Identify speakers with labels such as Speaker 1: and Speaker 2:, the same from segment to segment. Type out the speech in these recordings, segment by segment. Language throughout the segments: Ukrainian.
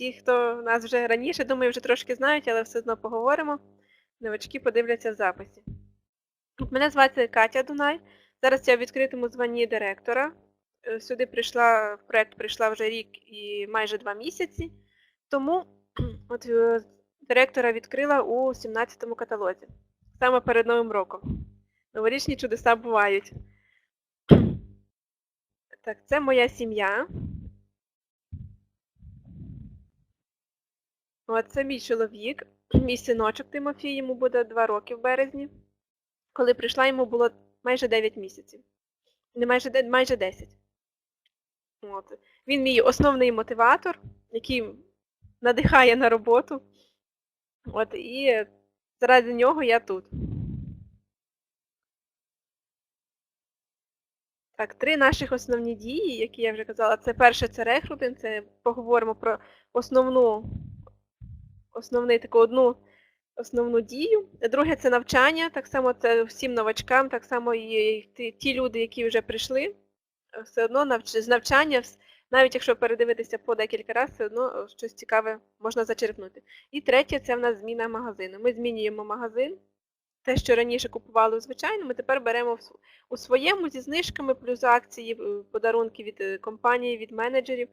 Speaker 1: ті, хто нас вже раніше, думаю, вже трошки знають, але все одно поговоримо. Новачки подивляться в записі. Мене звати Катя Дунай. Зараз я в відкритому званні директора. Е, Сюди прийшла, в проект прийшла вже рік і майже два місяці. Тому от е, директора відкрила у 17-му каталозі, саме перед Новим роком. Новорічні чудеса бувають. Так, це моя сім'я. От це мій чоловік, мій синочок Тимофій, йому буде 2 роки в березні. Коли прийшла, йому було майже 9 місяців. Не майже, майже 10. От. Він мій основний мотиватор, який надихає на роботу. От, і заради нього я тут. Так, три наших основні дії, які я вже казала, це перше це рекрутинг, це поговоримо про основну, основний таку одну основну дію. Друге це навчання, так само це всім новачкам, так само і ті, ті люди, які вже прийшли, все одно навч... з навчання, навіть якщо передивитися по декілька разів, все одно щось цікаве можна зачерпнути. І третє це в нас зміна магазину. Ми змінюємо магазин. Те, що раніше купували у звичайному, тепер беремо у своєму зі знижками, плюс акції, подарунки від е, компанії, від менеджерів.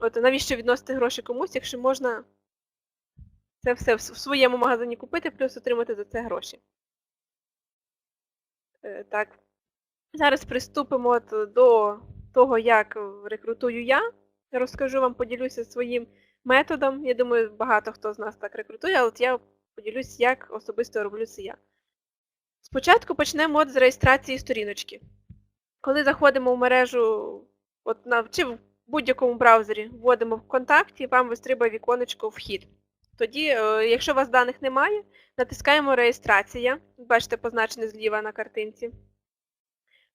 Speaker 1: От навіщо відносити гроші комусь, якщо можна це все в своєму магазині купити, плюс отримати за це гроші. Е, Так. Зараз приступимо до того, як е, рекрутую я. Розкажу вам, поділюся своїм методом. Я думаю, багато хто з нас так рекрутує, але от я поділюсь, як особисто роблю це я. Спочатку почнемо от з реєстрації сторіночки. Коли заходимо в мережу, от чи в будь-якому браузері вводимо в контакті, вам вистрибає віконечко вхід. Тоді, е, якщо у вас даних немає, натискаємо реєстрація. Бачите, позначене зліва на картинці.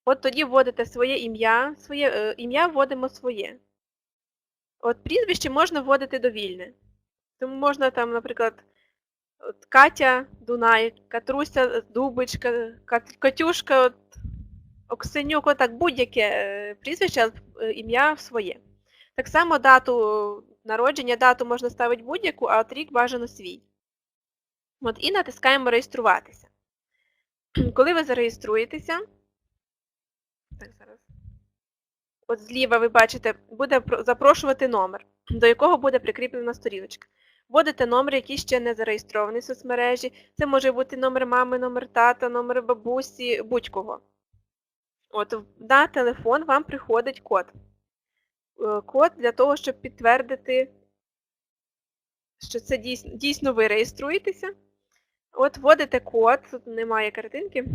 Speaker 1: От тоді вводите своє ім'я, е, ім'я вводимо своє. От прізвище можна вводити довільне. Тому можна там, наприклад, от Катя Дунай, Катруся Дубич, Ка- Кат- Катюшка, от, Оксенюк, отак будь-яке е, прізвище, ім'я своє. Так само дату народження, дату можна ставити будь-яку, а от рік бажано свій. От, і натискаємо реєструватися. Коли ви зареєструєтеся, так, зараз. От зліва ви бачите, буде запрошувати номер, до якого буде прикріплена сторіночка. Вводите номер, який ще не зареєстрований в соцмережі. Це може бути номер мами, номер тата, номер бабусі, будь-кого. От на телефон вам приходить код. Е, Код для того, щоб підтвердити, що це дійсно, дійсно ви реєструєтеся. От вводите код, тут немає картинки.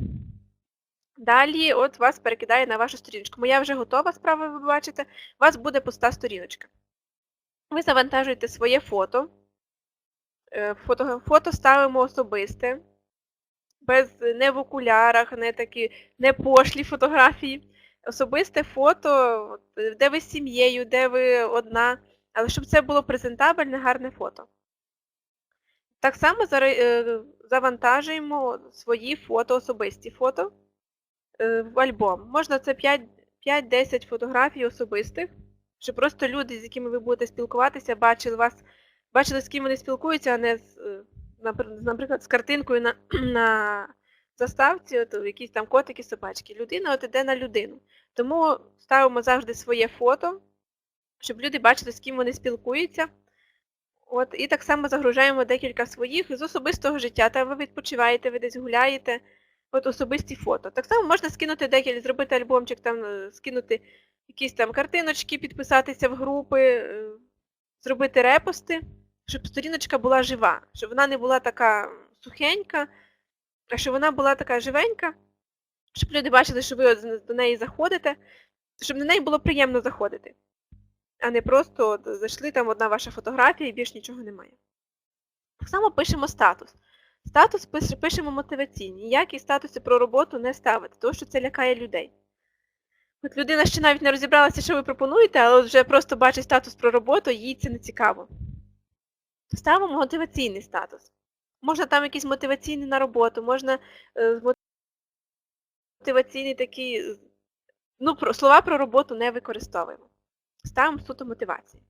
Speaker 1: Далі от вас перекидає на вашу сторіночку. Моя вже готова справа, ви бачите. У вас буде пуста сторіночка. Ви завантажуєте своє фото. Е, Фото, фото ставимо особисте, без, не в окулярах, не такі, не пошлі фотографії. Особисте фото, де ви з сім'єю, де ви одна, але щоб це було презентабельне, гарне фото. Так само е, завантажуємо свої фото, особисті фото е, в альбом. Можна це 5-10 фотографій особистих, щоб просто люди, з якими ви будете спілкуватися, бачили вас, бачили, з ким вони спілкуються, а не е, наприклад, з картинкою на, на заставці, от, якісь там котики, собачки. Людина от іде на людину. Тому ставимо завжди своє фото, щоб люди бачили, з ким вони спілкуються. От, і так само загружаємо декілька своїх з особистого життя. Та ви відпочиваєте, ви десь гуляєте, от особисті фото. Так само можна скинути декілька, зробити альбомчик, там, е, скинути якісь там картиночки, підписатися в групи, е, зробити репости, щоб сторіночка була жива, щоб вона не була така сухенька, щоб вона була така живенька, щоб люди бачили, що ви до неї заходите, щоб на неї було приємно заходити а не просто зайшли, там одна ваша фотографія і більш нічого немає. Так само пишемо статус. Статус пишемо мотиваційні. Ніякі статуси про роботу не ставити, тому що це лякає людей. От людина ще навіть не розібралася, що ви пропонуєте, але вже просто бачить статус про роботу, їй це не цікаво. Ставимо мотиваційний статус. Можна там якийсь мотиваційний на роботу, можна е, мотиваційний такий, е, ну, про, слова про роботу не використовуємо. Ставимо суто мотивацію.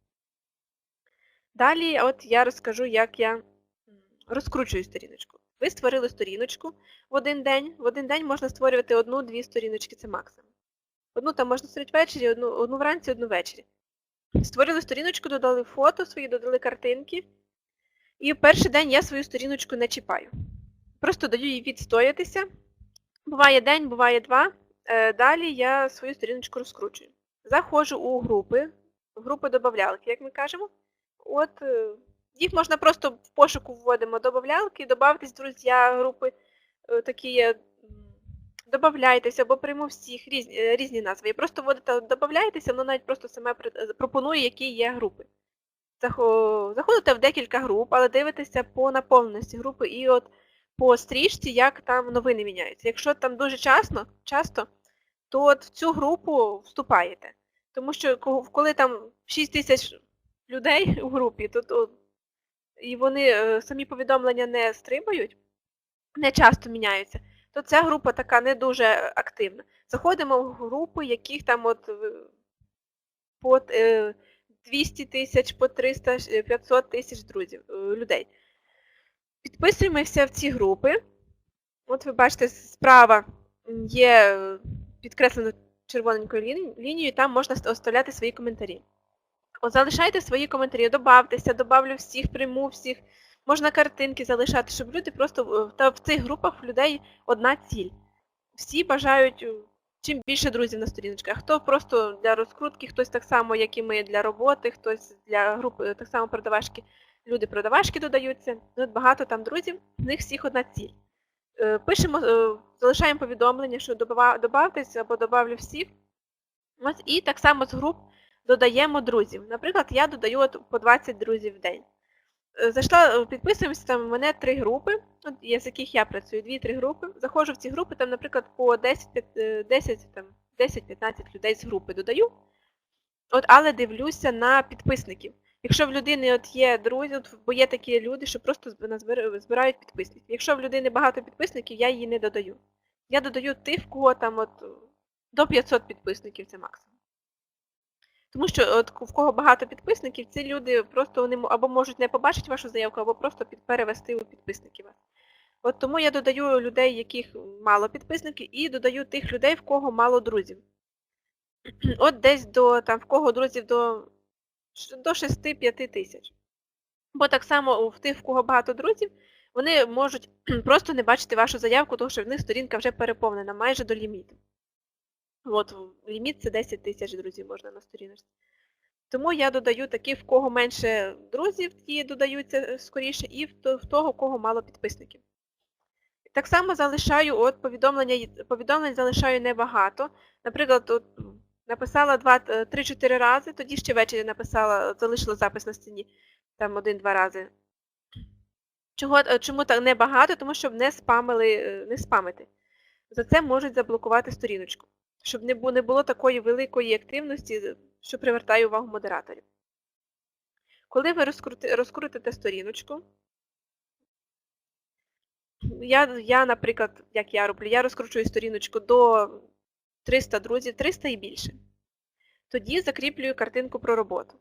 Speaker 1: Далі от я розкажу, як я розкручую сторіночку. Ви створили сторіночку в один день. В один день можна створювати одну-дві сторіночки, це максимум. Одну там можна створити ввечері, одну, одну вранці, одну ввечері. Створили сторіночку, додали фото свої, додали картинки. І в перший день я свою сторіночку не чіпаю. Просто даю їй відстоятися. Буває день, буває два. Е, Далі я свою сторіночку розкручую. Заходжу у групи, групи добавлялки, як ми кажемо. От е, їх можна просто в пошуку вводимо добавлялки, добавтесь, друзі, групи е, такі є. Добавляйтеся або прийму всіх різні, різні назви. І просто вводите добавляйтеся, воно навіть просто саме пропонує, які є групи. Захо- Заходите в декілька груп, але дивитеся по наповненості групи і от по стрічці, як там новини міняються. Якщо там дуже часто, часто то от в цю групу вступаєте. Тому що ко- коли там 6 тисяч людей у групі, то, то і вони е, самі повідомлення не стрибають, не часто міняються, то ця група така не дуже активна. Заходимо в групи, яких там от е, по е, 200 тисяч, по 300, е, 500 тисяч друзів, е, людей. Підписуємося в ці групи. От ви бачите, справа є е, підкреслено червоненькою ліні- лінією, там можна оставляти свої коментарі. От залишайте свої коментарі, добавтеся, добавлю всіх, прийму всіх. Можна картинки залишати, щоб люди просто та в цих групах людей одна ціль. Всі бажають е, чим більше друзів на сторіночках. Хто просто для розкрутки, хтось так само, як і ми для роботи, хтось для групи, так само продавашки. Люди продавашки додаються. От багато там друзів, в них всіх одна ціль. Е, Пишемо, е, залишаємо повідомлення, що добава- або добавлю всіх. І так само з груп додаємо друзів. Наприклад, я додаю по 20 друзів в день. Е, Зайшла, е, підписуємося, там у мене три групи, є, з яких я працюю, дві-три групи. Заходжу в ці групи, там, наприклад, по 10, п'ят- е, 10, там, 10-15 людей з групи додаю. От, але дивлюся на підписників. Якщо в людини от є друзі, от, бо є такі люди, що просто збирають підписників. Якщо в людини багато підписників, я її не додаю. Я додаю тих, в кого там от до 500 підписників це максимум. Тому що от в кого багато підписників, ці люди просто вони або можуть не побачити вашу заявку, або просто перевести у підписники вас. От тому я додаю людей, яких мало підписників, і додаю тих людей, в кого мало друзів. От десь до там в кого друзів до, до 6-5 тисяч. Бо так само в тих, в кого багато друзів, вони можуть просто не бачити вашу заявку, тому що в них сторінка вже переповнена майже до ліміту. От ліміт це 10 тисяч друзів можна на сторіночці. Тому я додаю такі, в кого менше друзів, ті додаються е, скоріше, і в того, в кого мало підписників. Так само залишаю от повідомлення, повідомлень залишаю небагато. Наприклад, от написала 3-4 рази, тоді ще ввечері написала, залишила запис на стіні там один-два рази. Чого, е, чому так небагато? Тому щоб не спамили, е, не спамити. За це можуть заблокувати сторіночку, щоб не бу- не було такої великої активності, що привертає увагу модераторів. Коли ви розкрути- розкрутите сторіночку, я, я, наприклад, як я роблю, я розкручую сторіночку до 300 друзів, 300 і більше. Тоді закріплюю картинку про роботу.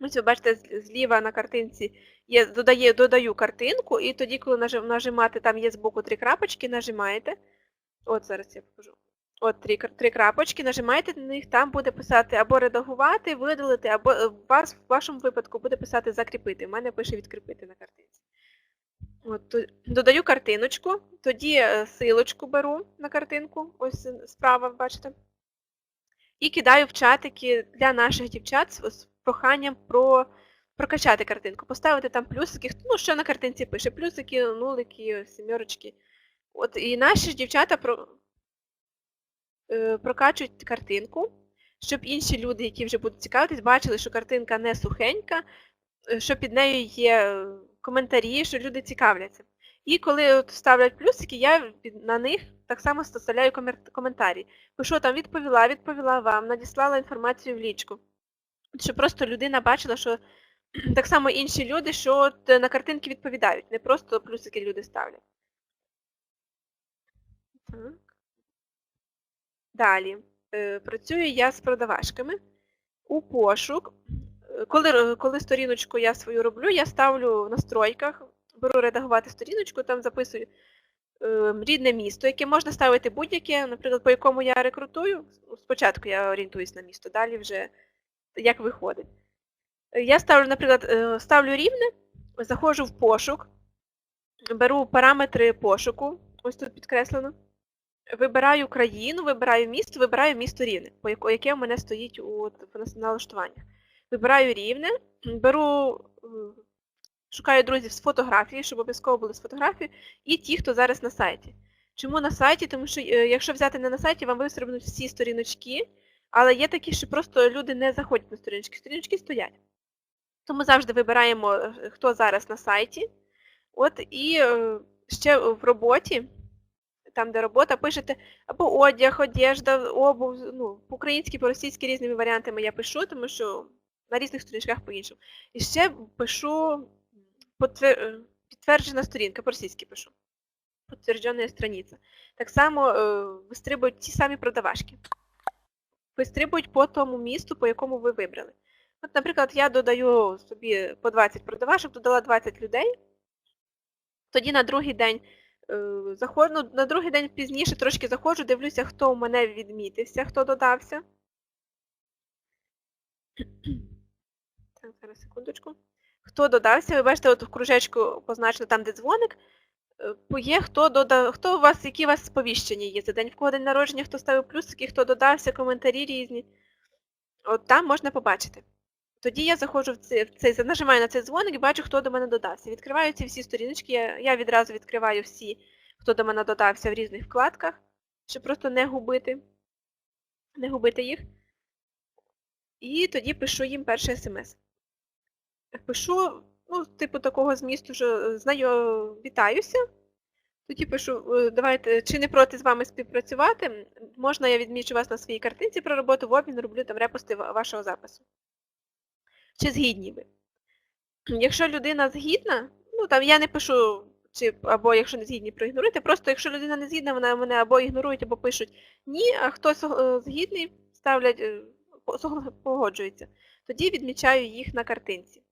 Speaker 1: Ось ви бачите, зліва на картинці є, додає, додаю картинку, і тоді, коли нажи- нажимати, там є збоку три крапочки, нажимаєте. От зараз я покажу. От три, три крапочки, нажимаєте на них, там буде писати або редагувати, видалити, або е, в вашому випадку буде писати закріпити. У мене пише відкріпити на картинці. От, додаю картиночку, тоді е, силочку беру на картинку, ось справа, бачите. І кидаю в чатики для наших дівчат з, проханням про прокачати картинку, поставити там плюсики, ну що на картинці пише, плюсики, нулики, сімерочки. От і наші дівчата прокачують картинку, щоб інші люди, які вже будуть цікавитись, бачили, що картинка не сухенька, е, що під нею є е, коментарі, що люди цікавляться. І коли от ставлять плюсики, я на них так само комер- коментарі. Пишу там відповіла, відповіла вам, надіслала інформацію в лічку. Щоб просто людина бачила, що так само інші люди, що от на картинки відповідають, не просто плюсики люди ставлять. Далі. Е, Працюю я з продавашками. У пошук Е, Коли, коли сторіночку я свою роблю, я ставлю в настройках, беру редагувати сторіночку, там записую е, рідне місто, яке можна ставити будь-яке, наприклад, по якому я рекрутую. Спочатку я орієнтуюсь на місто, далі вже як виходить. Я ставлю, наприклад, ставлю рівне, заходжу в пошук, беру параметри пошуку, ось тут підкреслено. Вибираю країну, вибираю місто, вибираю місто рівне, по яке в мене стоїть у налаштуваннях. Вибираю рівне, беру, шукаю друзів з фотографії, щоб обов'язково були з фотографії, і ті, хто зараз на сайті. Чому на сайті? Тому що е, якщо взяти не на сайті, вам вистрибнуть всі сторіночки, але є такі, що просто люди не заходять на сторіночки, сторіночки стоять. Тому завжди вибираємо, е, хто зараз на сайті. От і е, ще в роботі, там, де робота, пишете або одяг, одежда, обув, ну, по-українськи, по-російськи різними варіантами я пишу, тому що на різних сторінках по-іншому. І ще пишу потвер- е, підтверджена сторінка, по-російськи пишу. Підтверджена страниця. Так само е, вистрибують ті самі продавашки. Вистрибують по тому місту, по якому ви вибрали. От, наприклад, я додаю собі по 20 продавашок, додала 20 людей. Тоді на другий день заходжу, ну, на другий день пізніше трошки заходжу, дивлюся, хто у мене відмітився, хто додався. Так, зараз секундочку. Хто додався, ви бачите, от в кружечку позначено там, де дзвоник. Е, Є хто додав, хто у вас, які у вас сповіщення є за день, в кого день народження, хто ставив плюсики, хто додався, коментарі різні. От там можна побачити. Тоді я заходжу в цей, в цей нажимаю на цей дзвоник і бачу, хто до мене додався. Відкриваю ці всі сторіночки, я, я відразу відкриваю всі, хто до мене додався в різних вкладках, щоб просто не губити, не губити їх. І тоді пишу їм перший смс. Пишу, ну, типу такого змісту, що знаю, вітаюся. Тоді пишу, е, давайте, чи не проти з вами співпрацювати. Можна я відмічу вас на своїй картинці про роботу в обмін, роблю там репости вашого запису. Чи згідні ви? Якщо людина згідна, ну там я не пишу, чи або якщо не згідні, проігноруйте. Просто якщо людина не згідна, вона мене або ігнорують, або пишуть ні, а хтось е, згідний, ставлять, е, погоджується. Тоді відмічаю їх на картинці.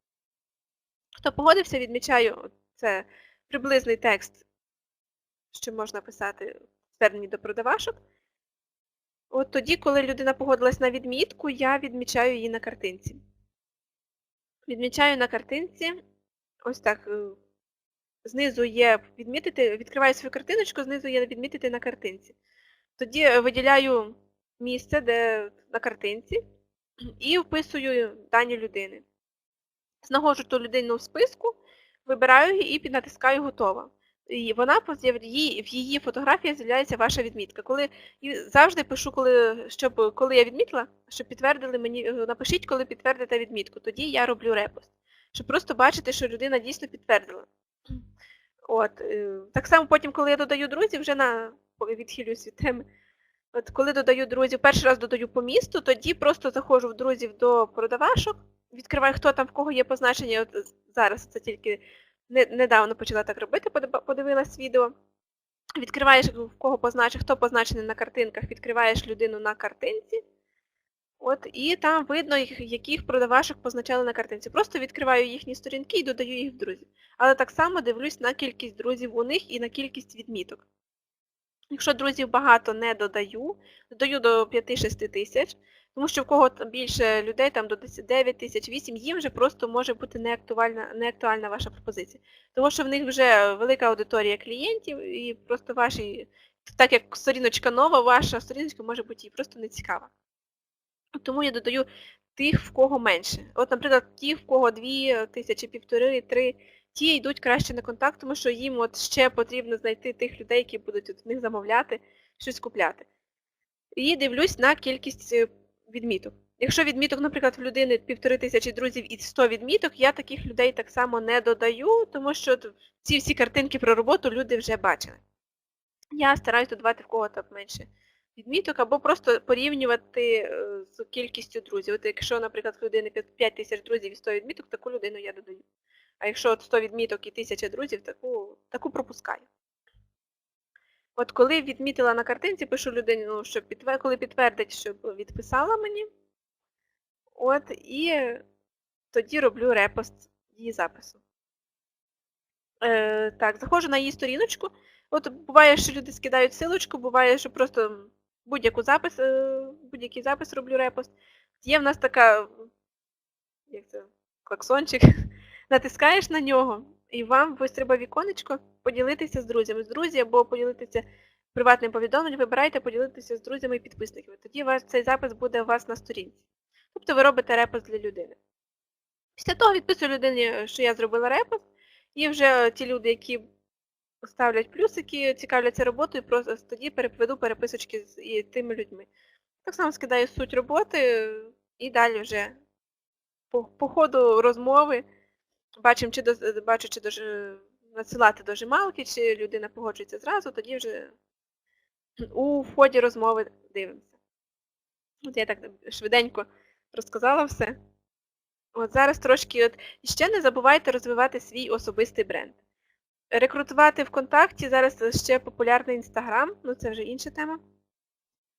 Speaker 1: Хто погодився, відмічаю це приблизний текст, що можна писати в зверненні до продавашок. От тоді, коли людина погодилась на відмітку, я відмічаю її на картинці. Відмічаю на картинці, ось так, е, знизу є відмітити, відкриваю свою картиночку, знизу є відмітити на картинці. Тоді е, виділяю місце, де на картинці, і вписую дані людини. Знаходжу ту людину в списку, вибираю її і натискаю готово. І вона поз'яв- її- в її фотографії з'являється ваша відмітка. Коли і завжди пишу, коли щоб коли я відмітила, щоб підтвердили мені, е, напишіть, коли підтвердите відмітку. Тоді я роблю репост. Щоб просто бачити, що людина дійсно підтвердила. От, е, так само потім, коли я додаю друзів, вже на відхилююсь від теми. От коли додаю друзів, перший раз додаю по місту, тоді просто заходжу в друзів до продавашок, відкриваю, хто там в кого є позначення. От зараз це тільки недавно почала так робити, подивилась відео. Відкриваєш, в кого позначив, хто позначений на картинках, відкриваєш людину на картинці. От, і там видно, яких продавашок позначали на картинці. Просто відкриваю їхні сторінки і додаю їх в друзі. Але так само дивлюсь на кількість друзів у них і на кількість відміток. Якщо друзів багато не додаю, додаю до 5-6 тисяч, тому що в кого більше людей, там до 10 9 тисяч, 8, їм вже просто може бути неактуальна, неактуальна ваша пропозиція. Тому що в них вже велика аудиторія клієнтів, і просто ваші, так як сторіночка нова, ваша сторіночка може бути їй просто не цікава. Тому я додаю тих, в кого менше. От, наприклад, ті, в кого 2 тисячі, півтори, три, ті йдуть краще на контакт, тому що їм от ще потрібно знайти тих людей, які будуть от в них замовляти, щось купляти. І дивлюсь на кількість е, відміток. Якщо відміток, наприклад, в людини півтори тисячі друзів і 100 відміток, я таких людей так само не додаю, тому що ці всі картинки про роботу люди вже бачили. Я стараюсь додавати в кого там менше відміток, або просто порівнювати е, з кількістю друзів. От якщо, наприклад, в людини 5 тисяч друзів і 100 відміток, таку людину я додаю. А якщо от 100 відміток і 1000 друзів, таку, таку пропускаю. От коли відмітила на картинці, пишу людині, ну, щоб підтвер... коли підтвердить, щоб відписала мені. От, і тоді роблю репост її запису. Е, так, заходжу на її сторіночку. От буває, що люди скидають силочку, буває, що просто будь-яку запис, е, будь-який запис роблю репост. Є в нас така, як це, клаксончик, натискаєш на нього, і вам ось треба віконечко поділитися з друзями. З друзі або поділитися приватним повідомленням, вибирайте поділитися з друзями і підписниками. Тоді ваш, цей запис буде у вас на сторінці. Тобто ви робите репост для людини. Після того відписую людині, що я зробила репост, і вже ті люди, які ставлять плюсики, цікавляться роботою, просто тоді переведу переписочки з і тими людьми. Так само скидаю суть роботи і далі вже по, по ходу розмови бачимо, чи до, бачу, чи дож, надсилати дожималки, чи людина погоджується зразу, тоді вже у ході розмови дивимося. От я так швиденько розказала все. От зараз трошки от ще не забувайте розвивати свій особистий бренд. Рекрутувати ВКонтакті зараз ще популярний Інстаграм, ну це вже інша тема.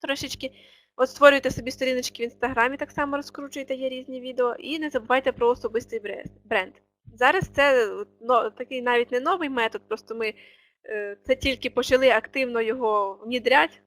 Speaker 1: Трошечки. От створюйте собі сторіночки в Інстаграмі, так само розкручуєте, є різні відео, і не забувайте про особистий бренд. Зараз це ну, такий навіть не новий метод, просто ми е, це тільки почали активно його внідряти.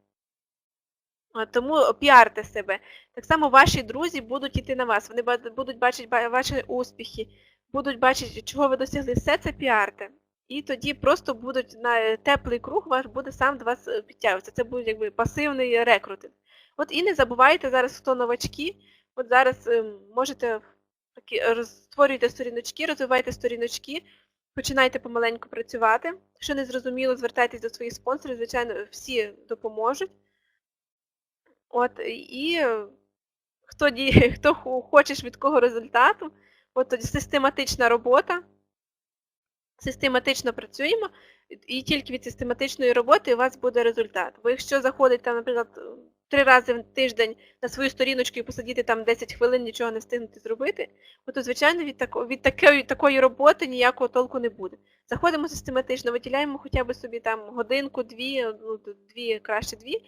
Speaker 1: Тому піарте себе. Так само ваші друзі будуть йти на вас, вони будуть бачити ваші успіхи, будуть бачити, чого ви досягли. Все це піарте. І тоді просто будуть на теплий круг ваш буде сам до вас е, підтягуватися. Це буде якби пасивний рекрутинг. От і не забувайте зараз, хто новачки, от зараз ем, можете такі, створюйте сторіночки, розвивайте сторіночки, починайте помаленьку працювати. Що не зрозуміло, звертайтесь до своїх спонсорів, звичайно, всі допоможуть. От, І хто хто хоче швидкого результату, от тоді систематична робота, систематично працюємо, і тільки від систематичної роботи у вас буде результат. Бо якщо заходите, наприклад, три рази в тиждень на свою сторіночку і посидіти там 10 хвилин, нічого не встигнути зробити, то, звичайно, від, тако, від такої, такої роботи ніякого толку не буде. Заходимо систематично, виділяємо хоча б собі там годинку, дві, ну, дві, краще дві,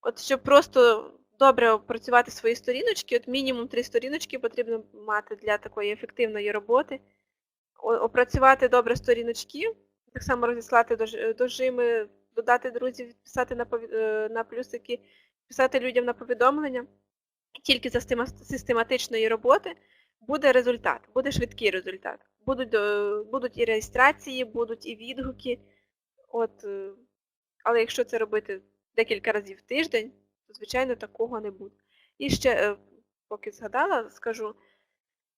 Speaker 1: от щоб просто добре опрацювати свої сторіночки, от мінімум три сторіночки потрібно мати для такої ефективної роботи. Опрацювати добре сторіночки, так само розіслати дожими, додати друзів, писати на е, на плюсики, писати людям на повідомлення. Тільки за систематичної роботи буде результат, буде швидкий результат. Будуть е, будуть і реєстрації, будуть і відгуки. От, е, Але якщо це робити декілька разів в тиждень, то, звичайно, такого не буде. І ще, поки згадала, скажу,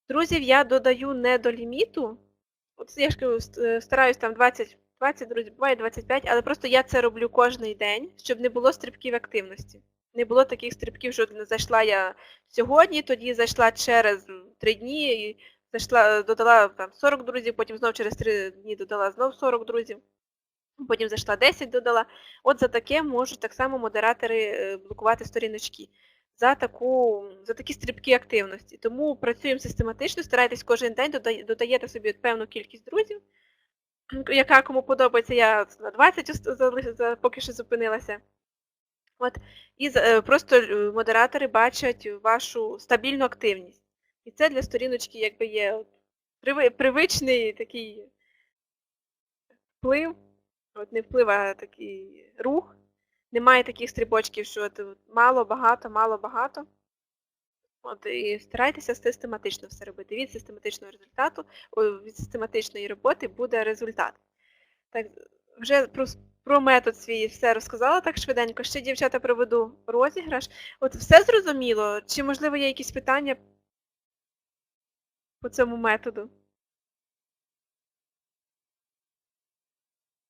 Speaker 1: друзів я додаю не до ліміту. От я ж стараюсь там 20 20 друзів, буває 25, але просто я це роблю кожен день, щоб не було стрибків активності. Не було таких стрибків, що зайшла я сьогодні, тоді зайшла через 3 дні, і зайшла, додала там 40 друзів, потім знову через 3 дні додала знов 40 друзів, потім зайшла 10 додала. От за таке можуть так само модератори е, блокувати сторіночки. За таку, за такі стрибки активності. Тому працюємо систематично, старайтесь кожен день, додаєте собі певну кількість друзів яка кому подобається, я на 20 поки що зупинилася. От. І е, просто е, модератори бачать вашу стабільну активність. І це для сторіночки якби є привичний такий вплив, от не вплив, а такий рух. Немає таких стрибочків, що от мало, багато, мало, багато. От, І старайтеся систематично все робити. Від систематичного результату, від систематичної роботи буде результат. Так, Вже про про метод свій все розказала так швиденько. Ще, дівчата, проведу розіграш. От все зрозуміло? Чи, можливо, є якісь питання по цьому методу?